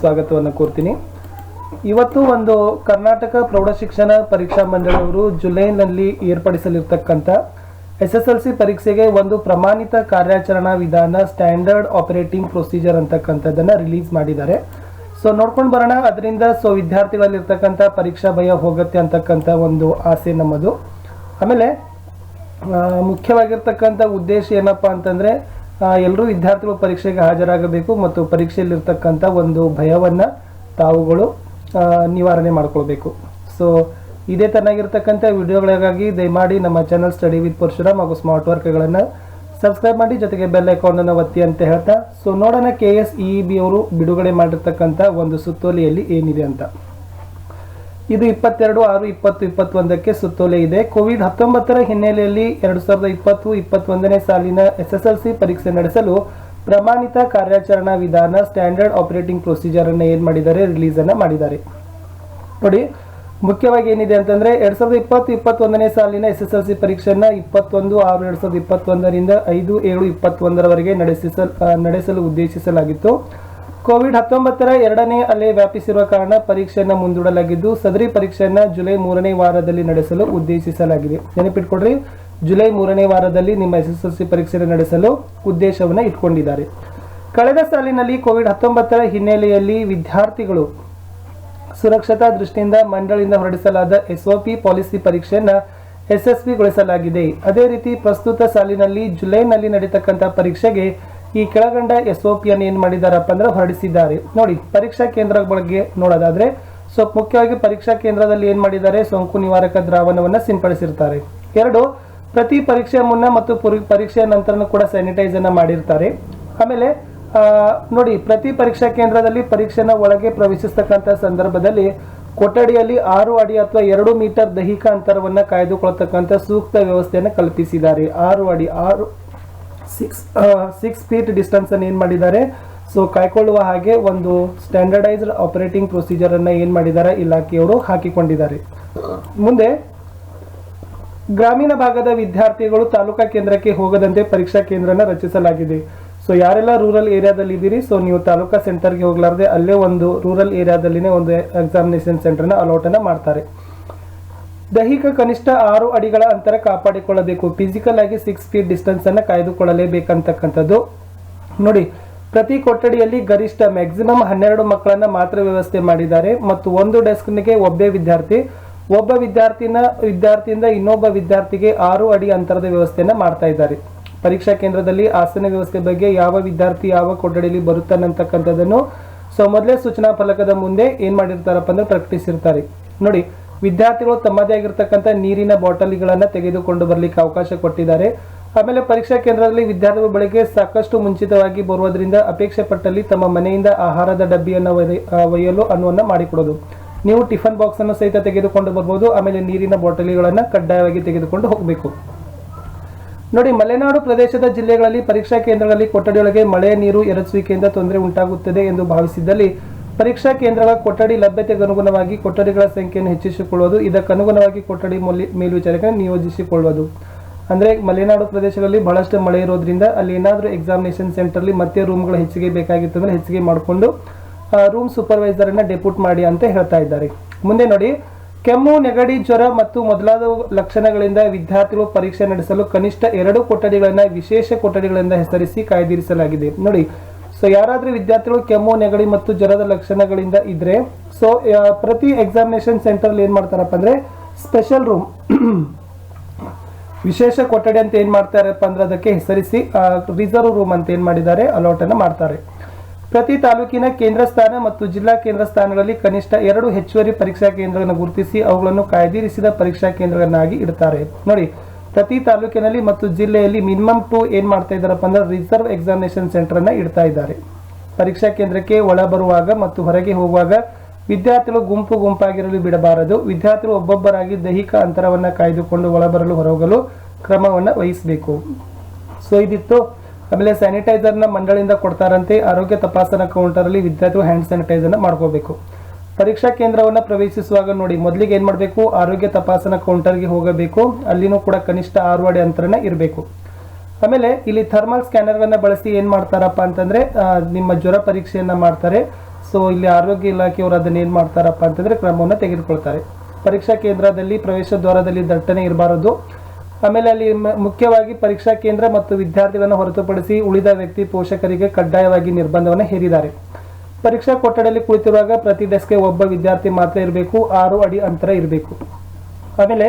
ಸ್ವಾಗತವನ್ನು ಕೋರ್ತೀನಿ. ಇವತ್ತು ಒಂದು ಕರ್ನಾಟಕ ಪ್ರೌಢಶಿಕ್ಷಣ ಪರೀಕ್ಷಾ ಮಂಡಳಿಯವರು ಜುಲೈನಲ್ಲಿ ಏರ್ಪಡಿಸಲಿರ್ತಕ್ಕಂಥ ಎಸ್ ಎಸ್ ಎಲ್ ಸಿ ಪರೀಕ್ಷೆಗೆ ಒಂದು ಪ್ರಮಾಣಿತ ಕಾರ್ಯಾಚರಣಾ ವಿಧಾನ ಸ್ಟ್ಯಾಂಡರ್ಡ್ ಆಪರೇಟಿಂಗ್ ಪ್ರೊಸೀಜರ್ ಅಂತಕ್ಕಂಥದ್ದನ್ನ ರಿಲೀಸ್ ಮಾಡಿದ್ದಾರೆ. ಸೊ ನೋಡ್ಕೊಂಡು ಬರೋಣ. ಅದರಿಂದ ಸೊ ವಿದ್ಯಾರ್ಥಿಗಳಲ್ಲಿರ್ತಕ್ಕಂಥ ಪರೀಕ್ಷಾ ಭಯ ಹೋಗುತ್ತೆ ಅಂತಕ್ಕಂಥ ಒಂದು ಆಸೆ ನಮ್ಮದು. ಆಮೇಲೆ ಮುಖ್ಯವಾಗಿರ್ತಕ್ಕಂಥ ಉದ್ದೇಶ ಏನಪ್ಪಾ ಅಂತಂದ್ರೆ ಎಲ್ಲರೂ ವಿದ್ಯಾರ್ಥಿಗಳು ಪರೀಕ್ಷೆಗೆ ಹಾಜರಾಗಬೇಕು ಮತ್ತು ಪರೀಕ್ಷೆಯಲ್ಲಿರ್ತಕ್ಕಂಥ ಒಂದು ಭಯವನ್ನು ತಾವುಗಳು ನಿವಾರಣೆ ಮಾಡ್ಕೊಳ್ಬೇಕು. ಸೊ ಇದೇ ತನ್ನಾಗಿರ್ತಕ್ಕಂಥ ವಿಡಿಯೋಗಳಿಗಾಗಿ ದಯಮಾಡಿ ನಮ್ಮ ಚಾನಲ್ ಸ್ಟಡಿ ವಿತ್ ಪರಶುರಾಮ್ ಹಾಗೂ ಸ್ಮಾರ್ಟ್ ವರ್ಕ್ಗಳನ್ನು ಸಬ್ಸ್ಕ್ರೈಬ್ ಮಾಡಿ, ಜೊತೆಗೆ ಬೆಲ್ ಅಕೌಂಟನ್ನು ಒತ್ತಿ ಅಂತ ಹೇಳ್ತಾ ಸೊ ನೋಡೋಣ ಕೆ ಎಸ್ ಇ ಬಿ ಅವರು ಬಿಡುಗಡೆ ಮಾಡಿರ್ತಕ್ಕಂಥ ಒಂದು ಸುತ್ತೋಲೆಯಲ್ಲಿ ಏನಿದೆ ಅಂತ. ಇದು ಇಪ್ಪತ್ತೆರಡು, ಆರು, ಇಪ್ಪತ್ತು, ಇಪ್ಪತ್ತೊಂದಕ್ಕೆ ಸುತ್ತೋಲೆ ಇದೆ. ಕೋವಿಡ್ ಹತ್ತೊಂಬತ್ತರ ಹಿನ್ನೆಲೆಯಲ್ಲಿ ಎರಡು ಸಾವಿರದ ಇಪ್ಪತ್ತು, ಇಪ್ಪತ್ತೊಂದನೇ ಸಾಲಿನ ಎಸ್ಎಸ್ಎಲ್ಸಿ ಪರೀಕ್ಷೆ ನಡೆಸಲು ಪ್ರಮಾಣಿತ ಕಾರ್ಯಾಚರಣಾ ವಿಧಾನ, ಸ್ಟ್ಯಾಂಡರ್ಡ್ ಆಪರೇಟಿಂಗ್ ಪ್ರೊಸೀಜರ್ ಅನ್ನು ಏನ್ ಮಾಡಿದ್ದಾರೆ, ರಿಲೀಸ್ ಅನ್ನ ಮಾಡಿದ್ದಾರೆ. ನೋಡಿ, ಮುಖ್ಯವಾಗಿ ಏನಿದೆ ಅಂತಂದ್ರೆ ಎರಡ್ ಸಾವಿರದ ಇಪ್ಪತ್ತು, ಇಪ್ಪತ್ತೊಂದನೇ ಸಾಲಿನ ಎಸ್ ಎಸ್ ಎಲ್ ಸಿ ಪರೀಕ್ಷೆಯನ್ನ ಇಪ್ಪತ್ತೊಂದು, ಆರು, ಎರಡ್ ಸಾವಿರದ ಇಪ್ಪತ್ತೊಂದರಿಂದ ಐದು, ಏಳು, ಇಪ್ಪತ್ತೊಂದರವರೆಗೆ ನಡೆಸಿಸಲ್ ನಡೆಸಲು ಉದ್ದೇಶಿಸಲಾಗಿತ್ತು. ಕೋವಿಡ್ ಹತ್ತೊಂಬತ್ತರ ಎರಡನೇ ಅಲೆ ವ್ಯಾಪಿಸಿರುವ ಕಾರಣ ಪರೀಕ್ಷೆಯನ್ನು ಮುಂದೂಡಲಾಗಿದ್ದು, ಸದರಿ ಪರೀಕ್ಷೆಯನ್ನ ಜುಲೈ ಮೂರನೇ ವಾರದಲ್ಲಿ ನಡೆಸಲು ಉದ್ದೇಶಿಸಲಾಗಿದೆ. ನೆನಪಿಟ್ಕೊಡ್ರಿ ಜುಲೈ ಮೂರನೇ ವಾರದಲ್ಲಿ ನಿಮ್ಮ ಎಸ್ ಎಸ್ ಪರೀಕ್ಷೆಯನ್ನು ನಡೆಸಲು ಉದ್ದೇಶವನ್ನ ಇಟ್ಕೊಂಡಿದ್ದಾರೆ. ಕಳೆದ ಸಾಲಿನಲ್ಲಿ ಕೋವಿಡ್ ಹತ್ತೊಂಬತ್ತರ ಹಿನ್ನೆಲೆಯಲ್ಲಿ ವಿದ್ಯಾರ್ಥಿಗಳು ಸುರಕ್ಷತಾ ದೃಷ್ಟಿಯಿಂದ ಮಂಡಳಿಯಿಂದ ಹೊರಡಿಸಲಾದ ಎಸ್ಒಪಿ ಪಾಲಿಸಿ ಪರೀಕ್ಷೆಯನ್ನ ಯಶಸ್ವಿಗೊಳಿಸಲಾಗಿದೆ. ಅದೇ ರೀತಿ, ಪ್ರಸ್ತುತ ಸಾಲಿನಲ್ಲಿ ಜುಲೈನಲ್ಲಿ ನಡೀತಕ್ಕಂಥ ಪರೀಕ್ಷೆಗೆ ಈ ಕೆಳಗಂಡ ಎಸ್ ಒಪಿಯನ್ ಏನ್ ಮಾಡಿದಾರಪ್ಪ ಅಂದ್ರೆ ಹೊರಡಿಸಿದ್ದಾರೆ. ನೋಡಿ, ಪರೀಕ್ಷಾ ಕೇಂದ್ರ ಬಗ್ಗೆ ನೋಡೋದಾದ್ರೆ, ಸೊ ಮುಖ್ಯವಾಗಿ ಪರೀಕ್ಷಾ ಕೇಂದ್ರದಲ್ಲಿ ಏನ್ ಮಾಡಿದ್ದಾರೆ? ಸೋಂಕು ನಿವಾರಕ ದ್ರಾವಣವನ್ನ ಸಿಂಪಡಿಸಿರ್ತಾರೆ. ಎರಡು, ಪ್ರತಿ ಪರೀಕ್ಷೆ ಮುನ್ನ ಮತ್ತು ಪುರಿ- ಪರೀಕ್ಷೆಯ ನಂತರ ಕೂಡ ಸ್ಯಾನಿಟೈಸ್ ಅನ್ನ ಮಾಡಿರ್ತಾರೆ. ಆಮೇಲೆ ನೋಡಿ, ಪ್ರತಿ ಪರೀಕ್ಷಾ ಕೇಂದ್ರದಲ್ಲಿ ಪರೀಕ್ಷೆನ ಒಳಗೆ ಪ್ರವೇಶಿಸ್ತಕ್ಕಂಥ ಸಂದರ್ಭದಲ್ಲಿ ಕೊಠಡಿಯಲ್ಲಿ ಆರು ಅಡಿ ಅಥವಾ ಎರಡು ಮೀಟರ್ ದೈಹಿಕ ಅಂತರವನ್ನ ಕಾಯ್ದುಕೊಳ್ತಕ್ಕಂಥ ಸೂಕ್ತ ವ್ಯವಸ್ಥೆಯನ್ನು ಕಲ್ಪಿಸಿದ್ದಾರೆ. ಆರು ಅಡಿ, ಆರು ಸಿಕ್ಸ್ ಸಿಕ್ಸ್ ಫೀಟ್ ಡಿಸ್ಟೆನ್ಸ್ ಅನ್ನು ಏನ್ ಮಾಡಿದ್ದಾರೆ? ಸೊ ಕಾಯ್ಕೊಳ್ಳುವ ಹಾಗೆ ಒಂದು ಸ್ಟ್ಯಾಂಡರ್ಡೈಸ್ಡ್ ಆಪರೇಟಿಂಗ್ ಪ್ರೊಸೀಜರ್ ಅನ್ನ ಏನ್ ಮಾಡಿದ್ದಾರೆ? ಇಲಾಖೆಯವರು ಹಾಕಿಕೊಂಡಿದ್ದಾರೆ. ಮುಂದೆ, ಗ್ರಾಮೀಣ ಭಾಗದ ವಿದ್ಯಾರ್ಥಿಗಳು ತಾಲೂಕಾ ಕೇಂದ್ರಕ್ಕೆ ಹೋಗದಂತೆ ಪರೀಕ್ಷಾ ಕೇಂದ್ರನ ರಚಿಸಲಾಗಿದೆ. ಸೊ ಯಾರೆಲ್ಲ ರೂರಲ್ ಏರಿಯಾದಲ್ಲಿ ಇದ್ದೀರಿ? ಸೊ ನೀವು ತಾಲೂಕಾ ಸೆಂಟರ್ಗೆ ಹೋಗ್ಲಾರ್ದೆ ಅಲ್ಲೇ ಒಂದು ರೂರಲ್ ಏರಿಯಾದಲ್ಲಿನೇ ಒಂದು ಎಕ್ಸಾಮಿನೇಷನ್ ಸೆಂಟರ್ನ ಅಲೌಟ್ ಅನ್ನ ಮಾಡ್ತಾರೆ. ದೈಹಿಕ ಕನಿಷ್ಠ ಆರು ಅಡಿಗಳ ಅಂತರ ಕಾಪಾಡಿಕೊಳ್ಳಬೇಕು. ಫಿಸಿಕಲ್ ಆಗಿ ಸಿಕ್ಸ್ ಫೀಟ್ ಡಿಸ್ಟೆನ್ಸ್ ಅನ್ನು ಕಾಯ್ದುಕೊಳ್ಳಲೇಬೇಕಂತಕ್ಕಂಥದ್ದು. ನೋಡಿ, ಪ್ರತಿ ಕೊಠಡಿಯಲ್ಲಿ ಗರಿಷ್ಠ ಮ್ಯಾಕ್ಸಿಮಮ್ ಹನ್ನೆರಡು ಮಕ್ಕಳನ್ನ ಮಾತ್ರ ವ್ಯವಸ್ಥೆ ಮಾಡಿದ್ದಾರೆ. ಮತ್ತು ಒಂದು ಡೆಸ್ಕ್ನಿಗೆ ಒಬ್ಬೇ ವಿದ್ಯಾರ್ಥಿ. ಒಬ್ಬ ವಿದ್ಯಾರ್ಥಿನ, ವಿದ್ಯಾರ್ಥಿಯಿಂದ ಇನ್ನೊಬ್ಬ ವಿದ್ಯಾರ್ಥಿಗೆ ಆರು ಅಡಿ ಅಂತರದ ವ್ಯವಸ್ಥೆಯನ್ನು ಮಾಡ್ತಾ ಇದ್ದಾರೆ. ಪರೀಕ್ಷಾ ಕೇಂದ್ರದಲ್ಲಿ ಆಸನ ವ್ಯವಸ್ಥೆ ಬಗ್ಗೆ ಯಾವ ವಿದ್ಯಾರ್ಥಿ ಯಾವ ಕೊಠಡಿಯಲ್ಲಿ ಬರುತ್ತಾನಂತಕ್ಕಂಥದ್ದನ್ನು ಸೊ, ಮೊದಲೇ ಸೂಚನಾ ಫಲಕದ ಮುಂದೆ ಏನು ಮಾಡಿರ್ತಾರಪ್ಪ ಅಂದ್ರೆ ಪ್ರಕಟಿಸಿರ್ತಾರೆ. ನೋಡಿ ವಿದ್ಯಾರ್ಥಿಗಳು ತಮ್ಮದೇ ಆಗಿರ್ತಕ್ಕಂಥ ನೀರಿನ ಬಾಟಲಿಗಳನ್ನು ತೆಗೆದುಕೊಂಡು ಬರಲಿಕ್ಕೆ ಅವಕಾಶ ಕೊಟ್ಟಿದ್ದಾರೆ. ಆಮೇಲೆ ಪರೀಕ್ಷಾ ಕೇಂದ್ರದಲ್ಲಿ ವಿದ್ಯಾರ್ಥಿಗಳು ಬೆಳಗ್ಗೆ ಸಾಕಷ್ಟು ಮುಂಚಿತವಾಗಿ ಬರುವುದರಿಂದ ಅಪೇಕ್ಷೆ ಪಟ್ಟಲ್ಲಿ ತಮ್ಮ ಮನೆಯಿಂದ ಆಹಾರದ ಡಬ್ಬಿಯನ್ನು ಒಯ್ಯಲು ಅನುವನ್ನ ಮಾಡಿಕೊಡೋದು. ನೀವು ಟಿಫನ್ ಬಾಕ್ಸ್ ಅನ್ನು ಸಹಿತ ತೆಗೆದುಕೊಂಡು ಬರಬಹುದು ಆಮೇಲೆ ನೀರಿನ ಬಾಟಲಿಗಳನ್ನು ಕಡ್ಡಾಯವಾಗಿ ತೆಗೆದುಕೊಂಡು ಹೋಗಬೇಕು. ನೋಡಿ, ಮಲೆನಾಡು ಪ್ರದೇಶದ ಜಿಲ್ಲೆಗಳಲ್ಲಿ ಪರೀಕ್ಷಾ ಕೇಂದ್ರಗಳಲ್ಲಿ ಕೊಠಡಿಯೊಳಗೆ ಮಳೆ ನೀರು ಎರಚುವಿಕೆಯಿಂದ ತೊಂದರೆ ಉಂಟಾಗುತ್ತದೆ ಎಂದು ಭಾವಿಸಿದ್ದಲ್ಲಿ ಪರೀಕ್ಷಾ ಕೇಂದ್ರಗಳ ಕೊಠಡಿ ಲಭ್ಯತೆಗೆ ಅನುಗುಣವಾಗಿ ಕೊಠಡಿಗಳ ಸಂಖ್ಯೆಯನ್ನು ಹೆಚ್ಚಿಸಿಕೊಳ್ಳುವುದು, ಇದಕ್ಕನುಗುಣವಾಗಿ ಕೊಠಡಿ ಮೂಲಿ- ಮೇಲ್ವಿಚಾರಕ ನಿಯೋಜಿಸಿಕೊಳ್ಳುವುದು. ಅಂದ್ರೆ ಮಲೆನಾಡು ಪ್ರದೇಶಗಳಲ್ಲಿ ಬಹಳಷ್ಟು ಮಳೆ ಇರೋದ್ರಿಂದ ಅಲ್ಲಿ ಏನಾದರೂ ಎಕ್ಸಾಮಿನೇಷನ್ ಸೆಂಟರ್ಲಿ ಮತ್ತೆ ರೂಮ್ಗಳು ಹೆಚ್ಚಿಗೆ ಬೇಕಾಗಿತ್ತು ಅಂದರೆ ಹೆಚ್ಚಿಗೆ ಮಾಡಿಕೊಂಡು ರೂಮ್ ಸೂಪರ್ವೈಸರ್ ಅನ್ನ ಡೆಪ್ಯೂಟ್ ಮಾಡಿ ಅಂತ ಹೇಳ್ತಾ ಇದ್ದಾರೆ. ಮುಂದೆ ನೋಡಿ, ಕೆಮ್ಮು, ನೆಗಡಿ, ಜ್ವರ ಮತ್ತು ಮೊದಲಾದ ಲಕ್ಷಣಗಳಿಂದ ವಿದ್ಯಾರ್ಥಿಗಳು ಪರೀಕ್ಷೆ ನಡೆಸಲು ಕನಿಷ್ಠ ಎರಡು ಕೊಠಡಿಗಳನ್ನ ವಿಶೇಷ ಕೊಠಡಿಗಳಿಂದ ಹೆಸರಿಸಿ ಕಾಯ್ದಿರಿಸಲಾಗಿದೆ. ನೋಡಿ ಸೊ ಯಾರಾದ್ರೂ ವಿದ್ಯಾರ್ಥಿಗಳು ಕೆಮ್ಮು, ನೆಗಡಿ ಮತ್ತು ಜ್ವರದ ಲಕ್ಷಣಗಳಿಂದ ಇದ್ರೆ ಸೊ ಪ್ರತಿ ಎಕ್ಸಾಮಿನೇಷನ್ ಸೆಂಟರ್ ಏನ್ ಮಾಡ್ತಾರಪ್ಪ ಅಂದ್ರೆ ಸ್ಪೆಷಲ್ ರೂಮ್ ವಿಶೇಷ ಕೊಠಡಿ ಅಂತ ಏನ್ ಮಾಡ್ತಾರಪ್ಪ ಅಂದ್ರೆ ಅದಕ್ಕೆ ಹೆಸರಿಸಿ ರಿಸರ್ವ್ ರೂಮ್ ಅಂತ ಏನ್ ಮಾಡಿದ್ದಾರೆ ಅಲೌಟ್ ಅನ್ನ ಮಾಡ್ತಾರೆ. ಪ್ರತಿ ತಾಲೂಕಿನ ಕೇಂದ್ರ ಸ್ಥಾನ ಮತ್ತು ಜಿಲ್ಲಾ ಕೇಂದ್ರ ಸ್ಥಾನಗಳಲ್ಲಿ ಕನಿಷ್ಠ ಎರಡು ಹೆಚ್ಚುವರಿ ಪರೀಕ್ಷಾ ಕೇಂದ್ರಗಳನ್ನು ಗುರುತಿಸಿ, ಅವುಗಳನ್ನು ಕಾಯ್ದಿರಿಸಿದ ಪರೀಕ್ಷಾ ಕೇಂದ್ರಗಳನ್ನಾಗಿ ಇಡ್ತಾರೆ. ನೋಡಿ ಪ್ರತಿ ತಾಲೂಕಿನಲ್ಲಿ ಮತ್ತು ಜಿಲ್ಲೆಯಲ್ಲಿ ಮಿನಿಮಮ್ ಟು ಏನು ಮಾಡ್ತಾ ಇದ್ದಾರಪ್ಪ ಅಂದ್ರೆ ರಿಸರ್ವ್ ಎಕ್ಸಾಮಿನೇಷನ್ ಸೆಂಟರ್ ಅನ್ನ ಇಡ್ತಾ ಇದ್ದಾರೆ. ಪರೀಕ್ಷಾ ಕೇಂದ್ರಕ್ಕೆ ಒಳ ಬರುವಾಗ ಮತ್ತು ಹೊರಗೆ ಹೋಗುವಾಗ ವಿದ್ಯಾರ್ಥಿಗಳು ಗುಂಪು ಗುಂಪಾಗಿರಲು ಬಿಡಬಾರದು. ವಿದ್ಯಾರ್ಥಿಗಳು ಒಬ್ಬೊಬ್ಬರಾಗಿ ದೈಹಿಕ ಅಂತರವನ್ನ ಕಾಯ್ದುಕೊಂಡು ಒಳಬರಲು ಹೊರಹೋಗಲು ಕ್ರಮವನ್ನ ವಹಿಸಬೇಕು. ಸೊ ಇದಿತ್ತು. ಆಮೇಲೆ ಸ್ಯಾನಿಟೈಸರ್ನ ಮಂಡಳಿಯಿಂದ ಕೊಡ್ತಾರಂತೆ. ಆರೋಗ್ಯ ತಪಾಸಣಾ ಕೌಂಟರ್ ಅಲ್ಲಿ ವಿದ್ಯಾರ್ಥಿಗಳು ಹ್ಯಾಂಡ್ ಸ್ಯಾನಿಟೈಸರ್ನ ಮಾಡ್ಕೋಬೇಕು. ಪರೀಕ್ಷಾ ಕೇಂದ್ರವನ್ನ ಪ್ರವೇಶಿಸುವಾಗ ನೋಡಿ, ಮೊದಲಿಗೆ ಏನ್ ಮಾಡಬೇಕು? ಆರೋಗ್ಯ ತಪಾಸಣಾ ಕೌಂಟರ್ಗೆ ಹೋಗಬೇಕು. ಅಲ್ಲಿನೂ ಕೂಡ ಕನಿಷ್ಠ ಆರು ಅಡಿ ಅಂತರನ ಇರಬೇಕು. ಆಮೇಲೆ ಇಲ್ಲಿ ಥರ್ಮಲ್ ಸ್ಕ್ಯಾನರ್ಗಳನ್ನು ಬಳಸಿ ಏನ್ ಮಾಡ್ತಾರಪ್ಪ ಅಂತಂದ್ರೆ ನಿಮ್ಮ ಜ್ವರ ಪರೀಕ್ಷೆಯನ್ನ ಮಾಡ್ತಾರೆ. ಸೊ ಇಲ್ಲಿ ಆರೋಗ್ಯ ಇಲಾಖೆಯವರು ಅದನ್ನ ಏನು ಮಾಡ್ತಾರಪ್ಪ ಅಂತಂದ್ರೆ ಕ್ರಮವನ್ನು ತೆಗೆದುಕೊಳ್ತಾರೆ. ಪರೀಕ್ಷಾ ಕೇಂದ್ರದಲ್ಲಿ ಪ್ರವೇಶ ದ್ವಾರದಲ್ಲಿ ದಟ್ಟಣೆ ಇರಬಾರದು. ಆಮೇಲೆ ಅಲ್ಲಿ ಮುಖ್ಯವಾಗಿ ಪರೀಕ್ಷಾ ಕೇಂದ್ರ ಮತ್ತು ವಿದ್ಯಾರ್ಥಿಗಳನ್ನು ಹೊರತುಪಡಿಸಿ ಉಳಿದ ವ್ಯಕ್ತಿ ಪೋಷಕರಿಗೆ ಕಡ್ಡಾಯವಾಗಿ ನಿರ್ಬಂಧವನ್ನು ಹೇರಿದ್ದಾರೆ. ಪರೀಕ್ಷಾ ಕೊಠಡಿಯಲ್ಲಿ ಕುಳಿತಿರುವಾಗ ಪ್ರತಿ ಡೆಸ್ಕ್ಗೆ ಒಬ್ಬ ವಿದ್ಯಾರ್ಥಿ ಮಾತ್ರ ಇರಬೇಕು, ಆರು ಅಡಿ ಅಂತರ ಇರಬೇಕು. ಆಮೇಲೆ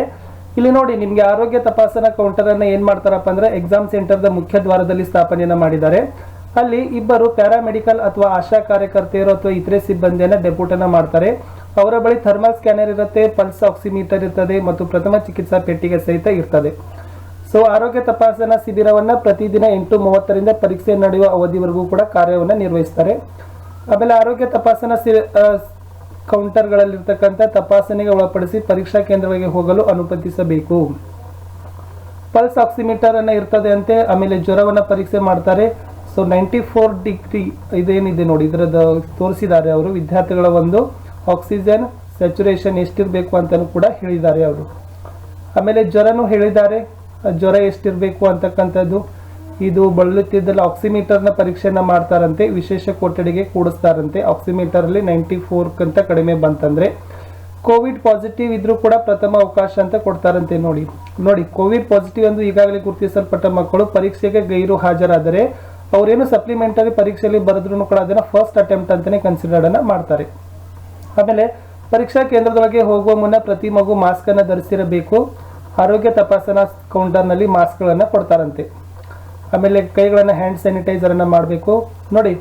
ಇಲ್ಲಿ ನೋಡಿ, ನಿಮಗೆ ಆರೋಗ್ಯ ತಪಾಸಣಾ ಕೌಂಟರ್ ಅನ್ನ ಏನ್ ಮಾಡ್ತಾರಪ್ಪ ಅಂದ್ರೆ ಎಕ್ಸಾಮ್ ಸೆಂಟರ್ದ ಮುಖ್ಯ ದ್ವಾರದಲ್ಲಿ ಸ್ಥಾಪನೆಯನ್ನ ಮಾಡಿದ್ದಾರೆ. ಅಲ್ಲಿ ಇಬ್ಬರು ಪ್ಯಾರಾಮೆಡಿಕಲ್ ಅಥವಾ ಆಶಾ ಕಾರ್ಯಕರ್ತೆಯರು ಅಥವಾ ಇತರೆ ಸಿಬ್ಬಂದಿಯನ್ನ ಡೆಪ್ಯೂಟ್ ಅನ್ನ ಮಾಡ್ತಾರೆ. ಅವರ ಬಳಿ ಥರ್ಮಲ್ ಸ್ಕ್ಯಾನರ್ ಇರುತ್ತೆ ಪಲ್ಸ್ ಆಕ್ಸಿಮೀಟರ್ ಇರ್ತದೆ ಮತ್ತು ಪ್ರಥಮ ಚಿಕಿತ್ಸಾ ಪೆಟ್ಟಿಗೆ ಸಹಿತ ಇರ್ತದೆ. ಸೊ ಆರೋಗ್ಯ ತಪಾಸಣಾ ಶಿಬಿರವನ್ನ ಪ್ರತಿದಿನ ಎಂಟು ಮೂವತ್ತರಿಂದ ಪರೀಕ್ಷೆ ನಡೆಯುವ ಅವಧಿವರೆಗೂ ಕೂಡ ಕಾರ್ಯವನ್ನು ನಿರ್ವಹಿಸ್ತಾರೆ. ಆಮೇಲೆ ಆರೋಗ್ಯ ತಪಾಸಣಾ ಸಿ ಕೌಂಟರ್ಗಳಲ್ಲಿರ್ತಕ್ಕಂಥ ತಪಾಸಣೆಗೆ ಒಳಪಡಿಸಿ ಪರೀಕ್ಷಾ ಕೇಂದ್ರಗಳಿಗೆ ಹೋಗಲು ಅನುಮತಿಸಬೇಕು. ಪಲ್ಸ್ ಆಕ್ಸಿಮೀಟರ್ ಅನ್ನ ಇರ್ತದೆ ಅಂತೆ, ಆಮೇಲೆ ಜ್ವರವನ್ನ ಪರೀಕ್ಷೆ ಮಾಡ್ತಾರೆ. ಸೊ ನೈಂಟಿ ಫೋರ್ ಡಿಗ್ರಿ ಇದೇನಿದೆ ನೋಡಿ ಇದರದ ತೋರಿಸಿದ್ದಾರೆ ಅವರು, ವಿದ್ಯಾರ್ಥಿಗಳ ಒಂದು ಆಕ್ಸಿಜನ್ ಸ್ಯಾಚುರೇಷನ್ ಎಷ್ಟಿರಬೇಕು ಅಂತಲೂ ಕೂಡ ಹೇಳಿದ್ದಾರೆ ಅವರು. ಆಮೇಲೆ ಜ್ವರನೂ ಹೇಳಿದ್ದಾರೆ. ಜ್ವರ ಎಷ್ಟಿರಬೇಕು ಅಂತಕ್ಕಂಥದ್ದು ಇದು ಬಳಲುತ್ತಿದ್ದಲ್ಲಿ ಆಕ್ಸಿಮೀಟರ್ನ ಪರೀಕ್ಷೆಯನ್ನು ಮಾಡ್ತಾರಂತೆ, ವಿಶೇಷ ಕೊಠಡಿಗೆ ಕೂಡಿಸ್ತಾರಂತೆ. ಆಕ್ಸಿಮೀಟರಲ್ಲಿ ನೈಂಟಿ ಫೋರ್ಕ್ಕಿಂತ ಕಡಿಮೆ ಬಂತಂದರೆ, ಕೋವಿಡ್ ಪಾಸಿಟಿವ್ ಇದ್ರೂ ಕೂಡ ಪ್ರಥಮ ಅವಕಾಶ ಅಂತ ಕೊಡ್ತಾರಂತೆ ನೋಡಿ. ನೋಡಿ, ಕೋವಿಡ್ ಪಾಸಿಟಿವ್ ಎಂದು ಈಗಾಗಲೇ ಗುರುತಿಸಲ್ಪಟ್ಟ ಮಕ್ಕಳು ಪರೀಕ್ಷೆಗೆ ಗೈರು ಹಾಜರಾದರೆ, ಅವರೇನು ಸಪ್ಲಿಮೆಂಟರಿ ಪರೀಕ್ಷೆಯಲ್ಲಿ ಬರೆದ್ರೂ ಕೂಡ ಅದನ್ನ ಫಸ್ಟ್ ಅಟೆಂಪ್ಟ್ ಅಂತಲೇ ಕನ್ಸಿಡರ್ ಅನ್ನ ಮಾಡ್ತಾರೆ. ಆಮೇಲೆ ಪರೀಕ್ಷಾ ಕೇಂದ್ರದೊಳಗೆ ಹೋಗುವ ಮುನ್ನ ಪ್ರತಿ ಮಗು ಮಾಸ್ಕ್ ಅನ್ನ ಧರಿಸಿರಬೇಕು. ಆರೋಗ್ಯ ತಪಾಸಣಾ ಕೌಂಟರ್ನಲ್ಲಿ ಮಾಸ್ಕ್ಗಳನ್ನು ಕೊಡ್ತಾರಂತೆ. ಆಮೇಲೆ ಕೈಗಳನ್ನು ಹ್ಯಾಂಡ್ ಸ್ಯಾನಿಟೈಸರನ್ನು ಮಾಡಬೇಕು. ನೋಡಿ,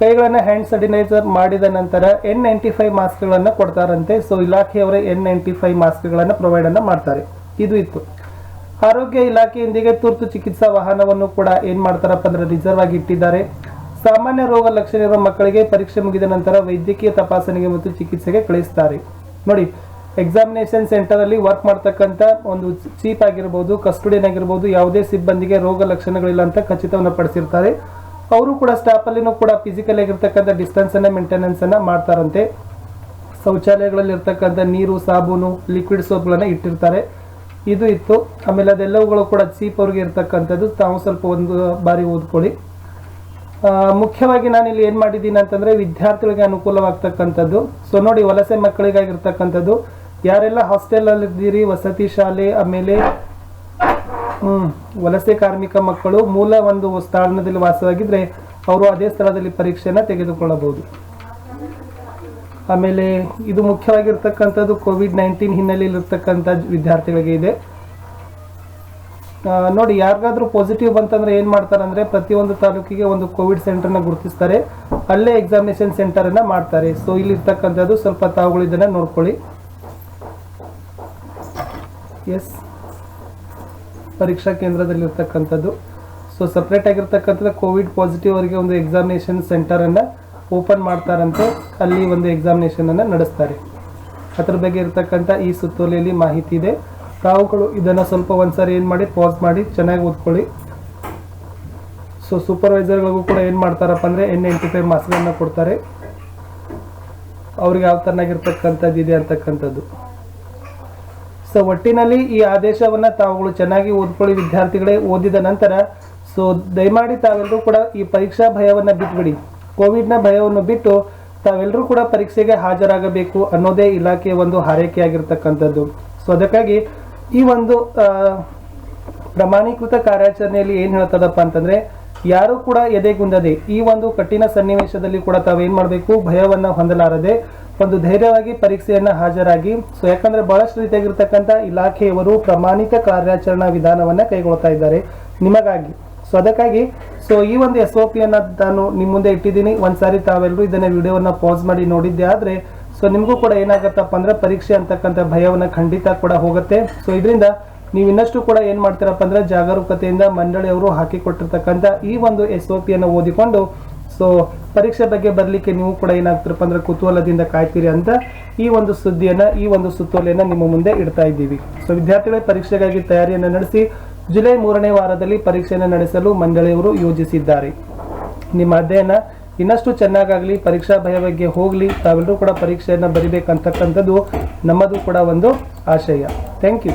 ಕೈಗಳನ್ನು ಹ್ಯಾಂಡ್ ಸ್ಯಾನಿಟೈಸರ್ ಮಾಡಿದ ನಂತರ ಎನ್ ನೈಂಟಿ ಫೈವ್ ಮಾಸ್ಕ್ಗಳನ್ನು ಕೊಡ್ತಾರಂತೆ. ಸೊ ಇಲಾಖೆಯವರೇ ಎನ್ ನೈಂಟಿ ಫೈವ್ ಮಾಸ್ಕ್ಗಳನ್ನ ಪ್ರೊವೈಡ್ ಅನ್ನ ಮಾಡ್ತಾರೆ. ಇದು ಇತ್ತು. ಆರೋಗ್ಯ ಇಲಾಖೆಯೊಂದಿಗೆ ತುರ್ತು ಚಿಕಿತ್ಸಾ ವಾಹನವನ್ನು ಕೂಡ ಏನ್ ಮಾಡ್ತಾರಪ್ಪ ಅಂದ್ರೆ ರಿಸರ್ವ್ ಆಗಿ ಇಟ್ಟಿದ್ದಾರೆ. ಸಾಮಾನ್ಯ ರೋಗ ಲಕ್ಷಣ ಇರುವ ಮಕ್ಕಳಿಗೆ ಪರೀಕ್ಷೆ ಮುಗಿದ ನಂತರ ವೈದ್ಯಕೀಯ ತಪಾಸಣೆಗೆ ಮತ್ತು ಚಿಕಿತ್ಸೆಗೆ ಕಳಿಸ್ತಾರೆ. ನೋಡಿ ಎಕ್ಸಾಮಿನೇಷನ್ ಸೆಂಟರ್ ಅಲ್ಲಿ ವರ್ಕ್ ಮಾಡ್ತಕ್ಕಂಥ ಒಂದು ಚೀಪ್ ಆಗಿರ್ಬೋದು ಕಸ್ಟೋಡಿಯನ್ ಆಗಿರ್ಬೋದು, ಯಾವುದೇ ಸಿಬ್ಬಂದಿಗೆ ರೋಗ ಲಕ್ಷಣಗಳಿಲ್ಲ ಅಂತ ಖಚಿತವನ್ನು ಪಡಿಸಿರ್ತಾರೆ. ಅವರು ಕೂಡ ಸ್ಟಾಫ್ ಅಲ್ಲಿನೂ ಕೂಡ ಫಿಸಿಕಲ್ ಆಗಿರ್ತಕ್ಕಂಥ ಡಿಸ್ಟೆನ್ಸ್ ಅನ್ನ ಮೇಂಟೆನೆನ್ಸ್ ಅನ್ನ ಮಾಡ್ತಾರಂತೆ. ಶೌಚಾಲಯಗಳಲ್ಲಿ ಇರ್ತಕ್ಕಂಥ ನೀರು, ಸಾಬೂನು ಲಿಕ್ವಿಡ್ ಸೋಪ್ಗಳನ್ನ ಇಟ್ಟಿರ್ತಾರೆ. ಇದು ಇತ್ತು. ಆಮೇಲೆ ಅದೆಲ್ಲವುಗಳು ಕೂಡ ಚೀಪ್ ಅವ್ರಿಗೆ ಇರ್ತಕ್ಕಂಥದ್ದು. ತಾವು ಸ್ವಲ್ಪ ಒಂದು ಬಾರಿ ಓದ್ಕೊಳ್ಳಿ. ಮುಖ್ಯವಾಗಿ ನಾನು ಇಲ್ಲಿ ಏನು ಮಾಡಿದ್ದೀನಿ ಅಂತಂದ್ರೆ ವಿದ್ಯಾರ್ಥಿಗಳಿಗೆ ಅನುಕೂಲವಾಗ್ತಕ್ಕಂಥದ್ದು. ಸೊ ನೋಡಿ, ವಲಸೆ ಮಕ್ಕಳಿಗಾಗಿರ್ತಕ್ಕಂಥದ್ದು. ಯಾರೆಲ್ಲ ಹಾಸ್ಟೆಲ್ ಅಲ್ಲಿ ಇದ್ದೀರಿ ವಸತಿ ಶಾಲೆ ಆಮೇಲೆ, ಹ್ಮ್, ವಲಸೆ ಕಾರ್ಮಿಕ ಮಕ್ಕಳು, ಮೂಲ ಒಂದು ಸ್ಥಾನದಲ್ಲಿ ವಾಸವಾಗಿದ್ರೆ ಅವರು ಅದೇ ಸ್ಥಳದಲ್ಲಿ ಪರೀಕ್ಷೆನ ತೆಗೆದುಕೊಳ್ಳಬಹುದು. ಆಮೇಲೆ, ಇದು ಮುಖ್ಯವಾಗಿರ್ತಕ್ಕಂಥದ್ದು ಕೋವಿಡ್ ನೈನ್ಟೀನ್ ಹಿನ್ನೆಲೆಯಲ್ಲಿ ಇರ್ತಕ್ಕಂಥ ವಿದ್ಯಾರ್ಥಿಗಳಿಗೆ ಇದೆ. ನೋಡಿ, ಯಾರಿಗಾದ್ರೂ ಪಾಸಿಟಿವ್ ಬಂತಂದ್ರೆ ಏನು ಮಾಡ್ತಾರೆ ಅಂದ್ರೆ ಪ್ರತಿಯೊಂದು ತಾಲೂಕಿಗೆ ಒಂದು ಕೋವಿಡ್ ಸೆಂಟರ್ನ ಗುರುತಿಸ್ತಾರೆ. ಅಲ್ಲೇ ಎಕ್ಸಾಮಿನೇಷನ್ ಸೆಂಟರ್ ಅನ್ನ ಮಾಡ್ತಾರೆ. ಸೊ ಇಲ್ಲಿರ್ತಕ್ಕಂಥದ್ದು ಸ್ವಲ್ಪ ತಾವುಗಳು ಇದನ್ನು ನೋಡ್ಕೊಳ್ಳಿ. ಎಸ್ ಪರೀಕ್ಷಾ ಕೇಂದ್ರದಲ್ಲಿರ್ತಕ್ಕಂಥದ್ದು. ಸೊ ಸಪ್ರೇಟ್ ಆಗಿರ್ತಕ್ಕಂಥದ್ದು ಕೋವಿಡ್ ಪಾಸಿಟಿವ್ ಅವರಿಗೆ ಒಂದು ಎಕ್ಸಾಮಿನೇಷನ್ ಸೆಂಟರನ್ನು ಓಪನ್ ಮಾಡ್ತಾರಂತೆ. ಅಲ್ಲಿ ಒಂದು ಎಕ್ಸಾಮಿನೇಷನನ್ನು ನಡೆಸ್ತಾರೆ. ಅದ್ರ ಬಗ್ಗೆ ಇರತಕ್ಕಂಥ ಈ ಸುತ್ತೋಲೆಯಲ್ಲಿ ಮಾಹಿತಿ ಇದೆ. ತಾವುಗಳು ಇದನ್ನು ಸ್ವಲ್ಪ ಒಂದ್ಸರಿ ಏನು ಮಾಡಿ ಪಾಸ್ ಮಾಡಿ ಚೆನ್ನಾಗಿ ಓದ್ಕೊಳ್ಳಿ. ಸೊ ಸೂಪರ್ವೈಸರ್ಗಳಿಗೂ ಕೂಡ ಏನು ಮಾಡ್ತಾರಪ್ಪ ಅಂದರೆ ಎನ್ ನೈಂಟಿ ಫೈವ್ ಮಾಸ್ಕ್ಗಳನ್ನ ಕೊಡ್ತಾರೆ. ಅವ್ರಿಗೆ ಯಾವ ಥರನಾಗಿರ್ತಕ್ಕಂಥದ್ದು ಇದೆ ಅಂತಕ್ಕಂಥದ್ದು. ಸೊ ಒಟ್ಟಿನಲ್ಲಿ ಈ ಆದೇಶವನ್ನು ತಾವುಗಳು ಚೆನ್ನಾಗಿ ಓದ್ಕೊಳ್ಳಿ ವಿದ್ಯಾರ್ಥಿಗಳೇ ಓದಿದ ನಂತರ ಸೊ ದಯಮಾಡಿ ತಾವೆಲ್ಲರೂ ಕೂಡ ಈ ಪರೀಕ್ಷಾ ಭಯವನ್ನು ಬಿಟ್ಬಿಡಿ. ಕೋವಿಡ್ನ ಭಯವನ್ನು ಬಿಟ್ಟು ತಾವೆಲ್ಲರೂ ಕೂಡ ಪರೀಕ್ಷೆಗೆ ಹಾಜರಾಗಬೇಕು ಅನ್ನೋದೇ ಇಲಾಖೆಯ ಒಂದು ಹಾರೈಕೆಯಾಗಿರ್ತಕ್ಕಂಥದ್ದು. ಸೊ ಅದಕ್ಕಾಗಿ ಈ ಒಂದು ಪ್ರಮಾಣೀಕೃತ ಕಾರ್ಯಾಚರಣೆಯಲ್ಲಿ ಏನು ಹೇಳ್ತದಪ್ಪ ಅಂತಂದ್ರೆ ಯಾರು ಕೂಡ ಎದೆಗುಂದದೆ ಈ ಒಂದು ಕಠಿಣ ಸನ್ನಿವೇಶದಲ್ಲಿ ಕೂಡ ತಾವೇನ್ ಮಾಡಬೇಕು? ಭಯವನ್ನ ಹೊಂದಲಾರದೆ ಒಂದು ಧೈರ್ಯವಾಗಿ ಪರೀಕ್ಷೆಯನ್ನ ಹಾಜರಾಗಿ. ಸೊ ಯಾಕಂದ್ರೆ ಬಹಳಷ್ಟು ರೀತಿಯಾಗಿರ್ತಕ್ಕಂಥ ಇಲಾಖೆಯವರು ಪ್ರಮಾಣಿತ ಕಾರ್ಯಾಚರಣಾ ವಿಧಾನವನ್ನ ಕೈಗೊಳ್ತಾ ಇದ್ದಾರೆ ನಿಮಗಾಗಿ. ಸೊ ಅದಕ್ಕಾಗಿ ಸೊ ಈ ಒಂದು ಎಸ್ ಒ ಪಿಯನ್ನ ನಾನು ನಿಮ್ಮ ಮುಂದೆ ಇಟ್ಟಿದ್ದೀನಿ. ಒಂದ್ಸಾರಿ ತಾವೆಲ್ಲರೂ ಇದನ್ನ ವಿಡಿಯೋವನ್ನ ಪಾಸ್ ಮಾಡಿ ನೋಡಿದ್ದೆ ಆದ್ರೆ ಸೊ ನಿಮಗೂ ಕೂಡ ಏನಾಗತ್ತಪ್ಪ ಅಂದ್ರೆ ಪರೀಕ್ಷೆ ಅಂತಕ್ಕಂಥ ಭಯವನ್ನ ಖಂಡಿತ ಕೂಡ ಹೋಗುತ್ತೆ. ಸೊ ಇದರಿಂದ ನೀವು ಇನ್ನಷ್ಟು ಕೂಡ ಏನು ಮಾಡ್ತೀರಪ್ಪ ಅಂದ್ರೆ ಜಾಗರೂಕತೆಯಿಂದ ಮಂಡಳಿಯವರು ಹಾಕಿಕೊಟ್ಟಿರ್ತಕ್ಕಂಥ ಈ ಒಂದು ಎಸ್ ಒ ಪಿಯನ್ನು ಓದಿಕೊಂಡು ಸೊ ಪರೀಕ್ಷೆ ಬಗ್ಗೆ ಬರಲಿಕ್ಕೆ ನೀವು ಕೂಡ ಏನಾಗ್ತಿರಪ್ಪ ಅಂದ್ರೆ ಕುತೂಹಲದಿಂದ ಕಾಯ್ತೀರಿ ಅಂತ ಈ ಒಂದು ಸುದ್ದಿಯನ್ನ, ಈ ಒಂದು ಸುತ್ತೋಲೆಯನ್ನ ನಿಮ್ಮ ಮುಂದೆ ಇಡ್ತಾ ಇದ್ದೀವಿ. ಸೊ ವಿದ್ಯಾರ್ಥಿಗಳ, ಪರೀಕ್ಷೆಗಾಗಿ ತಯಾರಿಯನ್ನ ನಡೆಸಿ ಜುಲೈ ಮೂರನೇ ವಾರದಲ್ಲಿ ಪರೀಕ್ಷೆಯನ್ನು ನಡೆಸಲು ಮಂಡಳಿಯವರು ಯೋಜಿಸಿದ್ದಾರೆ. ನಿಮ್ಮ ಅಧ್ಯಯನ ಇನ್ನಷ್ಟು ಚೆನ್ನಾಗಾಗಲಿ, ಪರೀಕ್ಷಾ ಭಯ ಬಗ್ಗೆ ಹೋಗಲಿ, ತಾವೆಲ್ಲರೂ ಕೂಡ ಪರೀಕ್ಷೆಯನ್ನು ಬರಿಬೇಕಂತಕ್ಕಂಥದ್ದು ನಮ್ಮದು ಕೂಡ ಒಂದು ಆಶಯ. Thank you